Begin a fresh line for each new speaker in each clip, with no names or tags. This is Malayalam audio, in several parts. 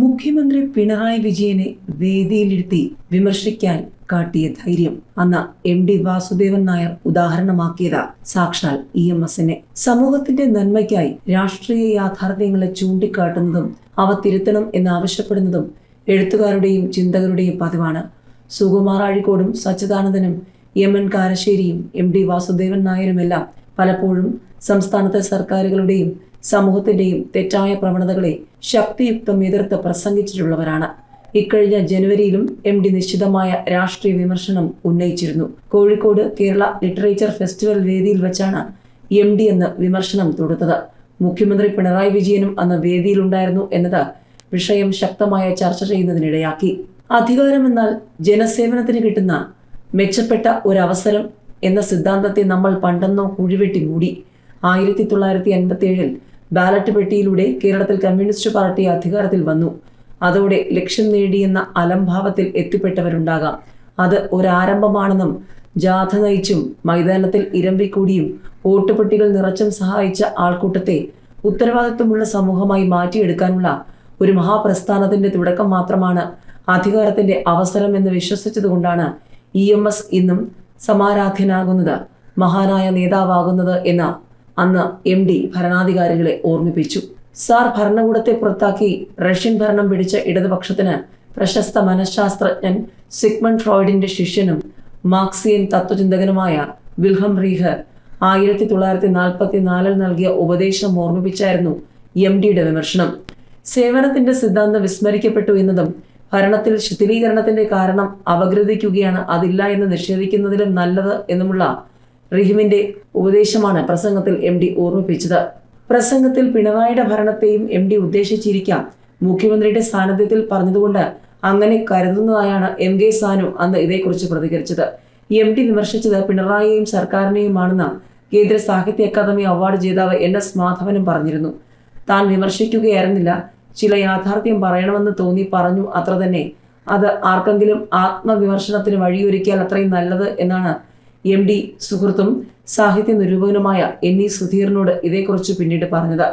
മുഖ്യമന്ത്രി പിണറായി വിജയനെ വേദിയിലിരുത്തി വിമർശിക്കാൻ കാട്ടിയ ധൈര്യം. അന്ന് എം ഡി വാസുദേവൻ നായർ ഉദാഹരണമാക്കിയത് സാക്ഷാൽ ഇ എം എസിനെ. സമൂഹത്തിന്റെ നന്മയ്ക്കായി രാഷ്ട്രീയ യാഥാർത്ഥ്യങ്ങളെ ചൂണ്ടിക്കാട്ടുന്നതും അവ തിരുത്തണം എന്നാവശ്യപ്പെടുന്നതും എഴുത്തുകാരുടെയും ചിന്തകരുടെയും പതിവാണ്. സുകുമാർ അഴിക്കോടും സച്ചിദാനന്ദനും എം എൻ കാരശ്ശേരിയും എം ഡി വാസുദേവൻ നായരുമെല്ലാം പലപ്പോഴും സംസ്ഥാനത്തെ സർക്കാരുകളുടെയും സമൂഹത്തിന്റെയും തെറ്റായ പ്രവണതകളെ ശക്തിയുക്തം എതിർത്ത് പ്രസംഗിച്ചിട്ടുള്ളവരാണ്. ഇക്കഴിഞ്ഞ ജനുവരിയിലും എം ഡി നിശ്ചിതമായ രാഷ്ട്രീയ വിമർശനം ഉന്നയിച്ചിരുന്നു. കോഴിക്കോട് കേരള ലിറ്ററേച്ചർ ഫെസ്റ്റിവൽ വേദിയിൽ വെച്ചാണ് എം ഡി എന്ന് വിമർശനം തൊടുത്തത്. മുഖ്യമന്ത്രി പിണറായി വിജയനും അന്ന് വേദിയിലുണ്ടായിരുന്നു എന്നത് വിഷയം ശക്തമായ ചർച്ച ചെയ്യുന്നതിനിടയാക്കി. അധികാരമെന്നാൽ ജനസേവനത്തിന് കിട്ടുന്ന മെച്ചപ്പെട്ട ഒരവസരം എന്ന സിദ്ധാന്തത്തെ നമ്മൾ പണ്ടെന്നോ കുഴിവെട്ടി മൂടി. ആയിരത്തി തൊള്ളായിരത്തി അൻപത്തി ഏഴിൽ ബാലറ്റ് പെട്ടിയിലൂടെ കേരളത്തിൽ കമ്മ്യൂണിസ്റ്റ് പാർട്ടി അധികാരത്തിൽ വന്നു. അതോടെ ലക്ഷ്യം നേടിയെന്ന അലംഭാവത്തിൽ എത്തിപ്പെട്ടവരുണ്ടാകാം. അത് ഒരാരംഭമാണെന്നും ജാഥ നയിച്ചും മൈതാനത്തിൽ ഇരമ്പിക്കൂടിയും വോട്ടുപെട്ടികൾ നിറച്ചും സഹായിച്ച ആൾക്കൂട്ടത്തെ ഉത്തരവാദിത്വമുള്ള സമൂഹമായി മാറ്റിയെടുക്കാനുള്ള ഒരു മഹാപ്രസ്ഥാനത്തിന്റെ തുടക്കം മാത്രമാണ് അധികാരത്തിന്റെ അവസരം എന്ന് വിശ്വസിച്ചതുകൊണ്ടാണ് ഇ എം എസ് ഇന്നും സമാരാധ്യനാകുന്നത് മഹാനായ നേതാവാകുന്നത് എന്ന് അന്ന് എം ഡി ഭരണാധികാരികളെ ഓർമ്മിപ്പിച്ചു. സാർ ഭരണകൂടത്തെ പുറത്താക്കി റഷ്യൻ ഭരണം പിടിച്ച ഇടതുപക്ഷത്തിന് പ്രശസ്ത മനഃശാസ്ത്രജ്ഞൻ സിഗ്മണ്ട് ഫ്രോയിഡിന്റെ ശിഷ്യനും മാർക്സിയൻ തത്വചിന്തകനുമായ വിൽഹം റീഹർ ആയിരത്തി തൊള്ളായിരത്തി നാൽപ്പത്തി നാലിൽ നൽകിയ ഉപദേശം ഓർമ്മിപ്പിച്ചായിരുന്നു എം ഡിയുടെ വിമർശനം. സേവനത്തിന്റെ സിദ്ധാന്തം വിസ്മരിക്കപ്പെട്ടു എന്നതും ഭരണത്തിൽ ശിഥിലീകരണത്തിന്റെ കാരണം അപഗ്രഥിക്കുകയാണ് അതില്ല എന്ന് നിഷേധിക്കുന്നതിലും നല്ലത് എന്നുമുള്ള റിഹിമിന്റെ ഉപദേശമാണ് പ്രസംഗത്തിൽ എം ഡി ഓർമ്മിപ്പിച്ചത്. പ്രസംഗത്തിൽ പിണറായിയുടെ ഭരണത്തെയും എം ഡി ഉദ്ദേശിച്ചിരിക്കാം. മുഖ്യമന്ത്രിയുടെ സാന്നിധ്യത്തിൽ പറഞ്ഞതുകൊണ്ട് അങ്ങനെ കരുതുന്നതായാണ് എം കെ സാനു അന്ന് ഇതേക്കുറിച്ച് പ്രതികരിച്ചത്. എം ഡി വിമർശിച്ചത് പിണറായിയെയും സർക്കാരിനെയുമാണെന്ന് കേന്ദ്ര സാഹിത്യ അക്കാദമി അവാർഡ് ജേതാവ് എൻ എസ് മാധവനും പറഞ്ഞിരുന്നു. താൻ വിമർശിക്കുകയായിരുന്നില്ല. ചില യാഥാർത്ഥ്യം പറയണമെന്ന് തോന്നി പറഞ്ഞു അത്ര തന്നെ. അത് ആർക്കെങ്കിലും ആത്മവിമർശനത്തിന് വഴിയൊരുക്കിയാൽ അത്രയും നല്ലത് എന്നാണ് എം ഡി സുഹൃത്തും സാഹിത്യ നിരൂപകനുമായ എൻ ഇ സുധീറിനോട് ഇതേക്കുറിച്ച് പിന്നീട് പറഞ്ഞത്.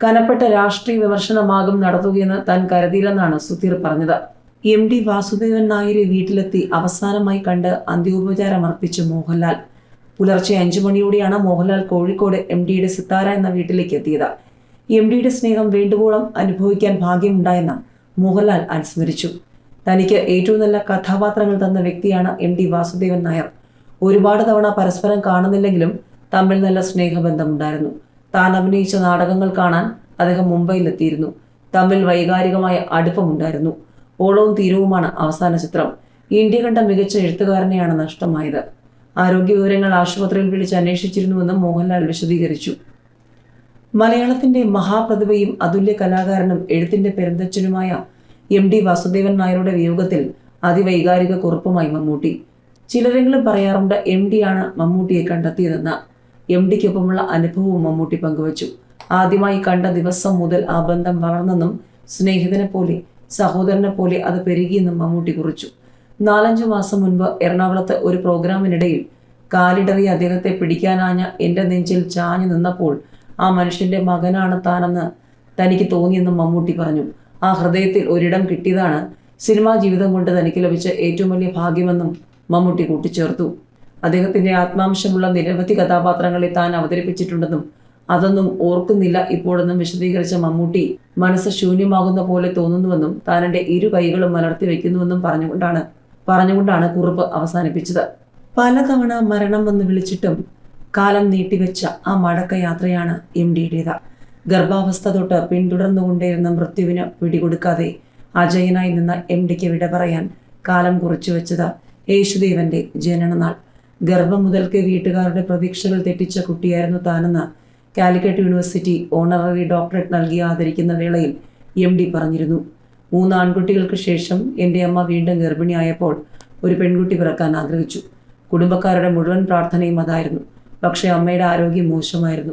കനപ്പെട്ട രാഷ്ട്രീയ വിമർശനമാകും നടത്തുകയെന്ന് താൻ കരുതിയില്ലെന്നാണ് സുധീർ പറഞ്ഞത്. എം ഡി വാസുദേവൻ നായരെ വീട്ടിലെത്തി അവസാനമായി കണ്ട് അന്ത്യോപചാരം അർപ്പിച്ച മോഹൻലാൽ. പുലർച്ചെ അഞ്ചു മണിയോടെയാണ് മോഹൻലാൽ കോഴിക്കോട് എം ഡിയുടെ സിത്താര എന്ന വീട്ടിലേക്ക് എത്തിയത്. എം ഡിയുടെ സ്നേഹം വേണ്ടുവോളം അനുഭവിക്കാൻ ഭാഗ്യമുണ്ടായെന്ന് മോഹൻലാൽ അനുസ്മരിച്ചു. തനിക്ക് ഏറ്റവും നല്ല കഥാപാത്രങ്ങൾ തന്ന വ്യക്തിയാണ് എം ഡി വാസുദേവൻ നായർ. ഒരുപാട് തവണ പരസ്പരം കാണുന്നില്ലെങ്കിലും തമ്മിൽ നല്ല സ്നേഹബന്ധമുണ്ടായിരുന്നു. താൻ അഭിനയിച്ച നാടകങ്ങൾ കാണാൻ അദ്ദേഹം മുംബൈയിലെത്തിയിരുന്നു. തമ്മിൽ വൈകാരികമായ അടുപ്പമുണ്ടായിരുന്നു. ഓളവും തീരവുമാണ് അവസാന ചിത്രം. ഇന്ത്യ കണ്ട മികച്ച എഴുത്തുകാരനെയാണ് നഷ്ടമായത്. ആരോഗ്യ വിവരങ്ങൾ ആശുപത്രിയിൽ വിളിച്ച് അന്വേഷിച്ചിരുന്നുവെന്നും മോഹൻലാൽ വിശദീകരിച്ചു. മലയാളത്തിന്റെ മഹാപ്രതിഭയും അതുല്യ കലാകാരനും എഴുത്തിന്റെ പെരുന്തച്ഛനുമായ എം ഡി വാസുദേവൻ നായരുടെ വിയോഗത്തിൽ അതിവൈകാരിക കുറിപ്പുമായി മമ്മൂട്ടി. ചിലരെങ്കിലും പറയാറുണ്ട് എം ഡി ആണ് മമ്മൂട്ടിയെ കണ്ടെത്തിയതെന്ന്. എം ഡിക്കൊപ്പമുള്ള അനുഭവവും മമ്മൂട്ടി പങ്കുവച്ചു. ആദ്യമായി കണ്ട ദിവസം മുതൽ ആ ബന്ധം വളർന്നെന്നും സ്നേഹിതനെ പോലെ സഹോദരനെ പോലെ അത് പെരുകിയെന്നും മമ്മൂട്ടി കുറിച്ചു. നാലഞ്ചു മാസം മുൻപ് എറണാകുളത്ത് ഒരു പ്രോഗ്രാമിനിടയിൽ കാലിടറി അദ്ദേഹത്തെ പിടിക്കാനാഞ്ഞ എന്റെ നെഞ്ചിൽ ചാഞ്ഞു നിന്നപ്പോൾ ആ മനുഷ്യന്റെ മകനാണ് താനെന്ന് തനിക്ക് തോന്നിയെന്നും മമ്മൂട്ടി പറഞ്ഞു. ആ ഹൃദയത്തിൽ ഒരിടം കിട്ടിയതാണ് സിനിമാ ജീവിതം കൊണ്ട് തനിക്ക് ലഭിച്ച ഏറ്റവും വലിയ ഭാഗ്യമെന്നും മമ്മൂട്ടി കൂട്ടിച്ചേർത്തു. അദ്ദേഹത്തിന്റെ ആത്മാംശമുള്ള നിരവധി കഥാപാത്രങ്ങളെ താൻ അവതരിപ്പിച്ചിട്ടുണ്ടെന്നും അതൊന്നും ഓർക്കുന്നില്ല ഇപ്പോഴൊന്നും വിശദീകരിച്ച മമ്മൂട്ടി മനസ്സ് ശൂന്യമാകുന്ന പോലെ തോന്നുന്നുവെന്നും എന്റെ ഇരു കൈകളും മലർത്തി വെക്കുന്നുവെന്നും പറഞ്ഞുകൊണ്ടാണ് പറഞ്ഞുകൊണ്ടാണ് കുറിപ്പ് അവസാനിപ്പിച്ചത്. പലതവണ മരണം വന്ന് വിളിച്ചിട്ടും കാലം നീട്ടിവെച്ച ആ മടക്കയാത്രയാണ് എം ഡിയുടേത്. ഗർഭാവസ്ഥ തൊട്ട് പിന്തുടർന്നുകൊണ്ടേയിരുന്ന മൃത്യുവിന് പിടികൊടുക്കാതെ അജയനായി നിന്ന എം ഡിക്ക് വിട പറയാൻ കാലം കുറിച്ചു വെച്ചത് യേശുദേവന്റെ ജനനനാൾ. ഗർഭം മുതൽക്ക് വീട്ടുകാരുടെ പ്രതീക്ഷകൾ തെറ്റിച്ച കുട്ടിയായിരുന്നു താനെന്ന് കാലിക്കറ്റ് യൂണിവേഴ്സിറ്റി ഓണററി ഡോക്ടറേറ്റ് നൽകി ആദരിക്കുന്ന വേളയിൽ എം ഡി പറഞ്ഞിരുന്നു. മൂന്ന് ആൺകുട്ടികൾക്ക് ശേഷം എന്റെ അമ്മ വീണ്ടും ഗർഭിണിയായപ്പോൾ ഒരു പെൺകുട്ടി പിറക്കാൻ ആഗ്രഹിച്ചു. കുടുംബക്കാരുടെ മുഴുവൻ പ്രാർത്ഥനയും അതായിരുന്നു. പക്ഷേ അമ്മയുടെ ആരോഗ്യം മോശമായിരുന്നു.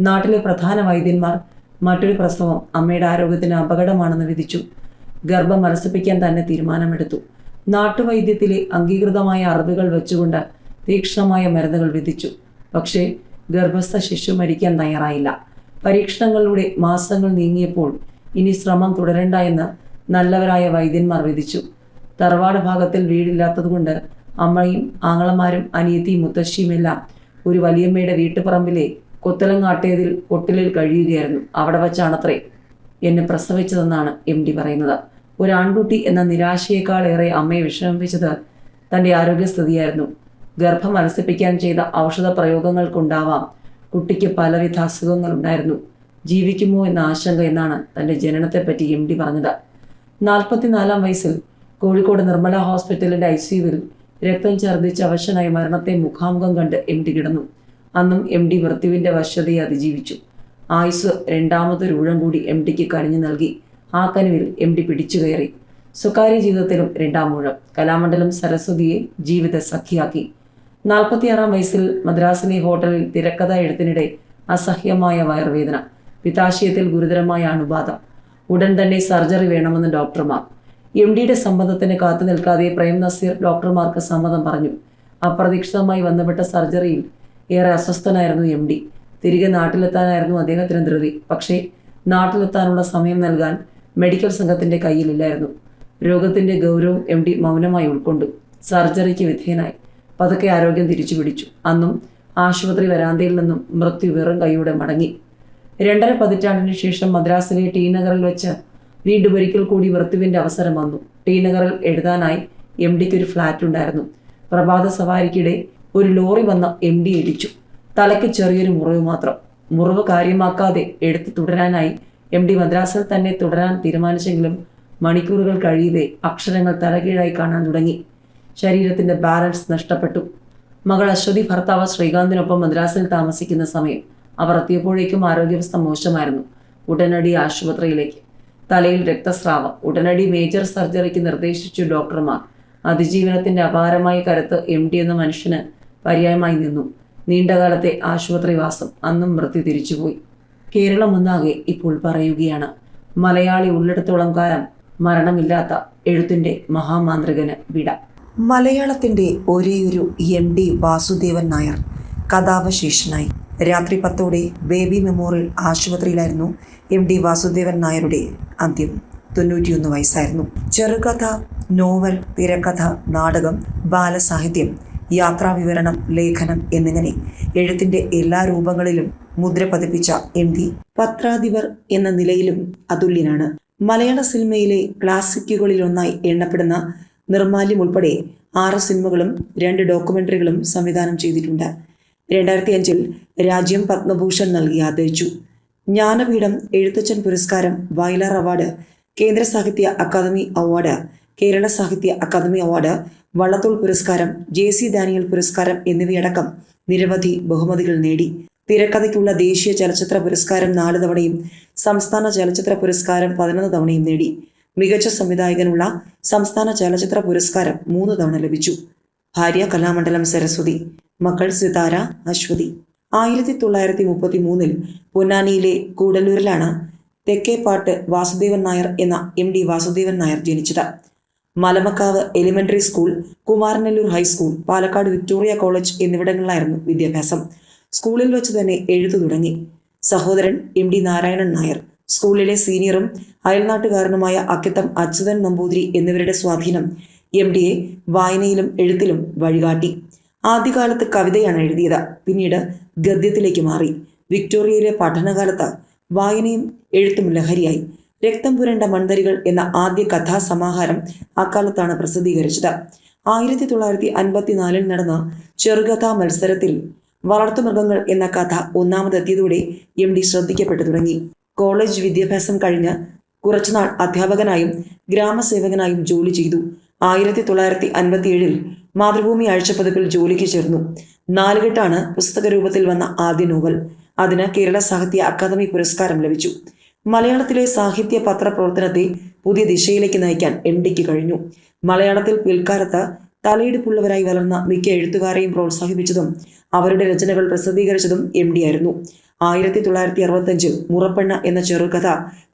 നാട്ടിലെ പ്രധാന വൈദ്യന്മാർ മറ്റൊരു പ്രസവം അമ്മയുടെ ആരോഗ്യത്തിന് അപകടമാണെന്ന് വിധിച്ചു. ഗർഭം മനസ്സിപ്പിക്കാൻ തന്നെ തീരുമാനമെടുത്തു. നാട്ടുവൈദ്യത്തിലെ അംഗീകൃതമായ അറിവുകൾ വെച്ചുകൊണ്ട് തീക്ഷ്ണമായ മരുന്നുകൾ വിധിച്ചു. പക്ഷേ ഗർഭസ്ഥ ശിശു മരിക്കാൻ തയ്യാറായില്ല. പരീക്ഷണങ്ങളിലൂടെ മാസങ്ങൾ നീങ്ങിയപ്പോൾ ഇനി ശ്രമം തുടരണ്ട എന്ന് നല്ലവരായ വൈദ്യന്മാർ വിധിച്ചു. തറവാട് ഭാഗത്തിൽ വീടില്ലാത്തതുകൊണ്ട് അമ്മയും ആങ്ങളമാരും അനിയത്തിയും മുത്തശ്ശിയുമെല്ലാം ഒരു വലിയമ്മയുടെ വീട്ടുപറമ്പിലെ കൊത്തലങ്ങാട്ടേതിൽ കൊട്ടിലിൽ കഴിയുകയായിരുന്നു. അവിടെ വച്ചാണത്രേ എന്നെ പ്രസവിച്ചതെന്നാണ് എം ഡി പറയുന്നത്. ഒരു ആൺകുട്ടി എന്ന നിരാശയേക്കാളേറെ അമ്മയെ വിഷമിപ്പിച്ചത് തന്റെ ആരോഗ്യസ്ഥിതിയായിരുന്നു. ഗർഭം അലസിപ്പിക്കാൻ ചെയ്ത ഔഷധ പ്രയോഗങ്ങൾക്കുണ്ടാവാം കുട്ടിക്ക് പലവിധ അസുഖങ്ങളുണ്ടായിരുന്നു. ജീവിക്കുമോ എന്ന ആശങ്ക എന്നാണ് തന്റെ ജനനത്തെപ്പറ്റി എം ഡി പറഞ്ഞത്. നാൽപ്പത്തിനാലാം വയസ്സിൽ കോഴിക്കോട് നിർമ്മല ഹോസ്പിറ്റലിന്റെ ഐ സിയുവിൽ രക്തം ഛർദ്ദിച്ച് അവശനായി മരണത്തെ മുഖാമുഖം കണ്ട് എം ഡി കിടന്നു. അന്നും എം ഡി മൃത്യുവിന്റെ വശ്യതയെ അതിജീവിച്ചു. ആയുസ് രണ്ടാമതൊരു ഊഴം കൂടി എം ഡിക്ക് കനിഞ്ഞു നൽകി. ആ കനുവിൽ എം ഡി പിടിച്ചു കയറി. സ്വകാര്യ ജീവിതത്തിലും രണ്ടാം ഊഴം. കലാമണ്ഡലം സരസ്വതിയെ ജീവിത സഖിയാക്കി. നാൽപ്പത്തിയാറാം വയസ്സിൽ മദ്രാസിലെ ഹോട്ടലിൽ തിരക്കഥ എഴുത്തിനിടെ അസഹ്യമായ വയറുവേദന. പിതാശയത്തിൽ ഗുരുതരമായ അണുബാധ. ഉടൻ തന്നെ സർജറി വേണമെന്ന് ഡോക്ടർമാർ. എം ഡിയുടെ സമ്മതത്തിന് കാത്തു നിൽക്കാതെ പ്രേം നസീർ ഡോക്ടർമാർക്ക് സമ്മതം പറഞ്ഞു. അപ്രതീക്ഷിതമായി ബന്ധപ്പെട്ട സർജറിയിൽ ഏറെ അസ്വസ്ഥനായിരുന്നു എം ഡി. തിരികെ നാട്ടിലെത്താനായിരുന്നു അദ്ദേഹത്തിന് ധൃതി. പക്ഷേ നാട്ടിലെത്താനുള്ള സമയം നൽകാൻ മെഡിക്കൽ സംഘത്തിന്റെ കയ്യിലില്ലായിരുന്നു. രോഗത്തിന്റെ ഗൗരവം എം ഡി മൗനമായി ഉൾക്കൊണ്ടു. സർജറിക്ക് വിധേയനായി. പതുക്കെ ആരോഗ്യം തിരിച്ചു പിടിച്ചു. അന്നും ആശുപത്രി വരാന്തയിൽ നിന്നും മൃത്യു വെറും കൈയോടെ മടങ്ങി. രണ്ടര പതിറ്റാണ്ടിന് ശേഷം മദ്രാസിലെ ടി നഗറിൽ വെച്ച് വീണ്ടും ഒരിക്കൽ കൂടി മൃത്യുവിന്റെ അവസരം വന്നു. ടി നഗറിൽ എഴുതാനായി എം ഡിക്ക് ഒരു ഫ്ലാറ്റ് ഉണ്ടായിരുന്നു. പ്രഭാത സവാരിക്കിടെ ഒരു ലോറി വന്ന എം ഡി ഇടിച്ചു. തലയ്ക്ക് ചെറിയൊരു മുറിവ് മാത്രം. മുറിവ് കാര്യമാക്കാതെ എടുത്തു തുടരാനായി എം ഡി മദ്രാസിൽ തന്നെ തുടരാൻ തീരുമാനിച്ചെങ്കിലും മണിക്കൂറുകൾ കഴിയവേ അക്ഷരങ്ങൾ തലകീഴായി കാണാൻ തുടങ്ങി. ശരീരത്തിന്റെ ബാലൻസ് നഷ്ടപ്പെട്ടു. മകൾ അശ്വതി ഭർത്താവ് ശ്രീകാന്തിനൊപ്പം മദ്രാസിൽ താമസിക്കുന്ന സമയം അവർ എത്തിയപ്പോഴേക്കും ആരോഗ്യാവസ്ഥ മോശമായിരുന്നു. ഉടനടി ആശുപത്രിയിലേക്ക്. തലയിൽ രക്തസ്രാവം. ഉടനടി മേജർ സർജറിക്ക് നിർദ്ദേശിച്ചു ഡോക്ടർമാർ. അതിജീവനത്തിന്റെ അപാരമായ കരുത്ത് എം ഡി എന്ന മനുഷ്യന് പര്യായമായി നിന്നു. നീണ്ടകാലത്തെ ആശുപത്രിവാസം അന്നും മൃത്യു തിരിച്ചുപോയി. കേരളം ഒന്നാകെ ഇപ്പോൾ പറയുകയാണ്. മലയാളി ഉള്ളിടത്തോളം കാലം മരണമില്ലാത്ത എഴുത്തിന്റെ മഹാമാന്ത്രികന് വിട.
മലയാളത്തിന്റെ ഒരേയൊരു എം ഡി വാസുദേവൻ നായർ കഥാവശേഷനായി. രാത്രി പത്തോടെ ബേബി മെമ്മോറിയൽ ആശുപത്രിയിലായിരുന്നു എം ഡി വാസുദേവൻ നായരുടെ അന്ത്യം. തൊണ്ണൂറ്റിയൊന്ന് വയസ്സായിരുന്നു. ചെറുകഥ നോവൽ തിരക്കഥ നാടകം ബാലസാഹിത്യം യാത്രാവിവരണം ലേഖനം എന്നിങ്ങനെ എഴുത്തിന്റെ എല്ലാ രൂപങ്ങളിലും മുദ്ര പതിപ്പിച്ച എം ഡി പത്രാധിപർ എന്ന നിലയിലും അതുല്യനാണ്. മലയാള സിനിമയിലെ ക്ലാസിക്കുകളിലൊന്നായി എണ്ണപ്പെടുന്ന നിർമാല്യം ഉൾപ്പെടെ ആറ് സിനിമകളും രണ്ട് ഡോക്യുമെന്ററികളും സംവിധാനം ചെയ്തിട്ടുണ്ട്. രണ്ടായിരത്തി അഞ്ചിൽ രാജ്യം പത്മഭൂഷൺ നൽകി ആദരിച്ചു. ജ്ഞാനപീഠം എഴുത്തച്ഛൻ പുരസ്കാരം വയലാർ അവാർഡ് കേന്ദ്ര സാഹിത്യ അക്കാദമി അവാർഡ് കേരള സാഹിത്യ അക്കാദമി അവാർഡ് വള്ളത്തോൾ പുരസ്കാരം ജെ സി ഡാനിയൽ പുരസ്കാരം എന്നിവയടക്കം നിരവധി ബഹുമതികൾ നേടി. തിരക്കഥയ്ക്കുള്ള ദേശീയ ചലച്ചിത്ര പുരസ്കാരം നാല് തവണയും സംസ്ഥാന ചലച്ചിത്ര പുരസ്കാരം പതിനൊന്ന് തവണയും നേടി. മികച്ച സംവിധായകനുള്ള സംസ്ഥാന ചലച്ചിത്ര പുരസ്കാരം മൂന്ന് തവണ ലഭിച്ചു. ഭാര്യ കലാമണ്ഡലം സരസ്വതി മക്കൾ സിതാര അശ്വതി. ആയിരത്തി തൊള്ളായിരത്തി മുപ്പത്തി മൂന്നിൽ പൊന്നാനിയിലെ കൂടല്ലൂരിലാണ് തെക്കേപ്പാട്ട് വാസുദേവൻ നായർ എന്ന എം ഡി വാസുദേവൻ നായർ ജനിച്ചത്. Malamakkavu elementary school Kumaranellur high school Palakkad Victoria college എന്നിവിടങ്ങളിലായിരുന്നു വിദ്യാഭ്യാസം. സ്കൂളിൽ വെച്ച് തന്നെ എഴുതു തുടങ്ങി. സഹോദരൻ എം ഡി നാരായണൻ നായർ സ്കൂളിലെ സീനിയറും അയൽനാട്ടുകാരനുമായ അക്കിത്തം അച്യുതൻ നമ്പൂതിരി എന്നിവരുടെ സ്വാധീനം എം ഡിയെ വായനയിലും എഴുത്തിലും വഴികാട്ടി. ആദ്യകാലത്ത് കവിതയാണ് എഴുതിയത്. പിന്നീട് ഗദ്യത്തിലേക്ക് മാറി. വിക്ടോറിയയിലെ പഠനകാലത്ത് വായനയും എഴുത്തും ലഹരിയായി. രക്തം പുരണ്ട മൺതരികൾ എന്ന ആദ്യ കഥാസമാഹാരം അക്കാലത്താണ് പ്രസിദ്ധീകരിച്ചത്. ആയിരത്തി തൊള്ളായിരത്തി അൻപത്തിനാലിൽ നടന്ന ചെറുകഥാ മത്സരത്തിൽ വളർത്തുമൃഗങ്ങൾ എന്ന കഥ ഒന്നാമതെത്തിയതോടെ എം ഡി ശ്രദ്ധിക്കപ്പെട്ടു തുടങ്ങി. കോളേജ് വിദ്യാഭ്യാസം കഴിഞ്ഞ് കുറച്ചുനാൾ അധ്യാപകനായും ഗ്രാമസേവകനായും ജോലി ചെയ്തു. ആയിരത്തി തൊള്ളായിരത്തി അൻപത്തിയേഴിൽ മാതൃഭൂമി ആഴ്ചപ്പതിപ്പിൽ ജോലിക്ക് ചേർന്നു. നാലുകെട്ടാണ് പുസ്തക രൂപത്തിൽ വന്ന ആദ്യ നോവൽ. അതിന് കേരള സാഹിത്യ അക്കാദമി പുരസ്കാരം ലഭിച്ചു. മലയാളത്തിലെ സാഹിത്യ പത്രപ്രവർത്തനത്തെ പുതിയ ദിശയിലേക്ക് നയിക്കാൻ എം ഡിക്ക് കഴിഞ്ഞു. മലയാളത്തിൽ പിൽക്കാലത്ത് തലയെടുപ്പുള്ളവരായി വളർന്ന മിക്ക എഴുത്തുകാരെയും പ്രോത്സാഹിപ്പിച്ചതും അവരുടെ രചനകൾ പ്രസിദ്ധീകരിച്ചതും എം ഡി ആയിരുന്നു. ആയിരത്തി തൊള്ളായിരത്തി അറുപത്തഞ്ചിൽ മുറപ്പെണ്ണ എന്ന ചെറുകഥ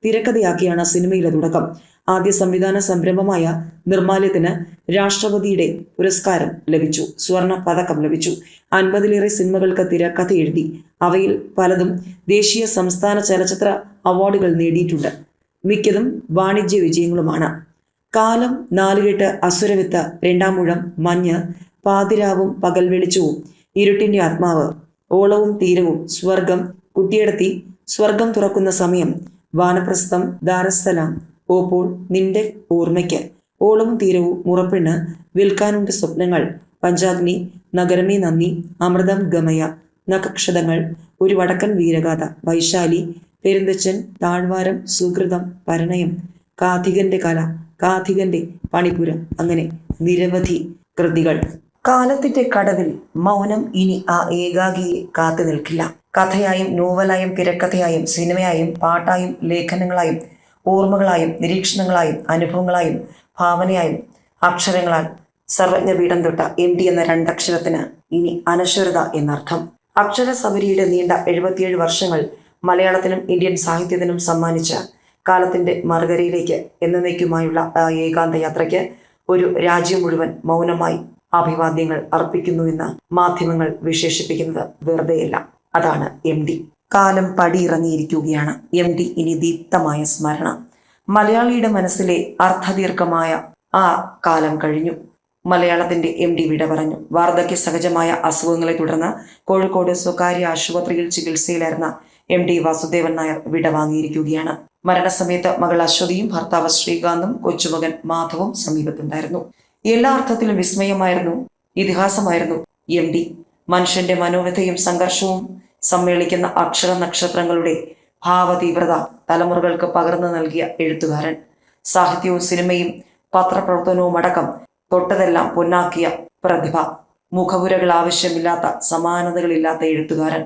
തിരക്കഥയാക്കിയാണ് സിനിമയിലെ തുടക്കം. ആദ്യ സംവിധാന സംരംഭമായ നിർമാല്യത്തിന് രാഷ്ട്രപതിയുടെ പുരസ്കാരം ലഭിച്ചു. സ്വർണ പതക്കം ലഭിച്ചു. അൻപതിലേറെ സിനിമകൾക്ക് തിരക്കഥ എഴുതി. അവയിൽ പലതും ദേശീയ സംസ്ഥാന ചലച്ചിത്ര അവാർഡുകൾ നേടിയിട്ടുണ്ട്. മിക്കതും വാണിജ്യ വിജയങ്ങളുമാണ്. കാലം നാലുകെട്ട് അസുരവിത്ത് രണ്ടാം മുഴം മഞ്ഞ് പാതിരാവും പകൽ വെളിച്ചവും ഇരുട്ടിന്റെ ആത്മാവ്. ഓളവും തീരവും സ്വർഗം കുട്ടിയടത്തി സ്വർഗം തുറക്കുന്ന സമയം. വാനപ്രസ്ഥം ദാരസ്ഥലം. ഓപ്പോൾ നിന്റെ ഓർമ്മയ്ക്ക്. ഓളവും തീരവും മുറപ്പെണ്ണ് വിൽക്കാനുണ്ട് സ്വപ്നങ്ങൾ. പഞ്ചാഗ്നി നഗരമേ നന്ദി അമൃതം ഗമയ നഖക്ഷതങ്ങൾ ഒരു വടക്കൻ വീരഗാഥ വൈശാലി പെരുന്തച്ചൻ താഴ്വാരം സുഹൃതം പരണയം കാഥികന്റെ കല കാഥികന്റെ പണിപുരം. അങ്ങനെ നിരവധി കൃതികൾ. കാലത്തിന്റെ കടവിൽ മൗനം ഇനി ആ ഏകാഗിയെ കാത്തു നിൽക്കില്ല. കഥയായും നോവലായും തിരക്കഥയായും സിനിമയായും പാട്ടായും ലേഖനങ്ങളായും ഓർമ്മകളായും നിരീക്ഷണങ്ങളായും അനുഭവങ്ങളായും ഭാവനയായും അക്ഷരങ്ങളാൽ സർവജ്ഞപീഠം തൊട്ട എം ഡി എന്ന രണ്ടക്ഷരത്തിന് ഇനി അനശ്വരത എന്നർത്ഥം. അക്ഷര അക്ഷരസബരിയുടെ നീണ്ട എഴുപത്തിയേഴ് വർഷങ്ങൾ മലയാളത്തിനും ഇന്ത്യൻ സാഹിത്യത്തിനും സമ്മാനിച്ച കാലത്തിന്റെ മറുകരയിലേക്ക് എന്നേക്കുമായുള്ള ഏകാന്ത യാത്രയ്ക്ക് ഒരു രാജ്യം മുഴുവൻ മൗനമായി അഭിവാദ്യങ്ങൾ അർപ്പിക്കുന്നു എന്ന് മാധ്യമങ്ങൾ വിശേഷിപ്പിക്കുന്നത് വെറുതെയല്ല. അതാണ് എം ഡി. കാലം പടിയിറങ്ങിയിരിക്കുകയാണ്. എം ഡി ഇനി ദീപ്തമായ സ്മരണ. മലയാളിയുടെ മനസ്സിലെ അർത്ഥദീർഘമായ ആ കാലം കഴിഞ്ഞു. മലയാളത്തിന്റെ എം ഡി വിട പറഞ്ഞു. വാർദ്ധക്യ സഹജമായ അസുഖങ്ങളെ തുടർന്ന് കോഴിക്കോട് സ്വകാര്യ ആശുപത്രിയിൽ ചികിത്സയിലായിരുന്ന എം ഡി വാസുദേവൻ നായർ വിട വാങ്ങിയിരിക്കുകയാണ്. മരണസമയത്ത് മകൾ അശ്വതിയും ഭർത്താവ് ശ്രീകാന്തും കൊച്ചുമകൻ മാധവും സമീപത്തുണ്ടായിരുന്നു. എല്ലാ അർത്ഥത്തിലും വിസ്മയമായിരുന്നു ഇതിഹാസമായിരുന്നു എം ഡി. മനുഷ്യന്റെ മനോവ്യഥയും സംഘർഷവും സമ്മേളിക്കുന്ന അക്ഷര നക്ഷത്രങ്ങളുടെ ഭാവതീവ്രത തലമുറകൾക്ക് പകർന്നു നൽകിയ എഴുത്തുകാരൻ. സാഹിത്യവും സിനിമയും പത്രപ്രവർത്തനവും അടക്കം തൊട്ടതെല്ലാം പൊന്നാക്കിയ പ്രതിഭ. മുഖപുരകൾ ആവശ്യമില്ലാത്ത സമാനതകളില്ലാത്ത എഴുത്തുകാരൻ.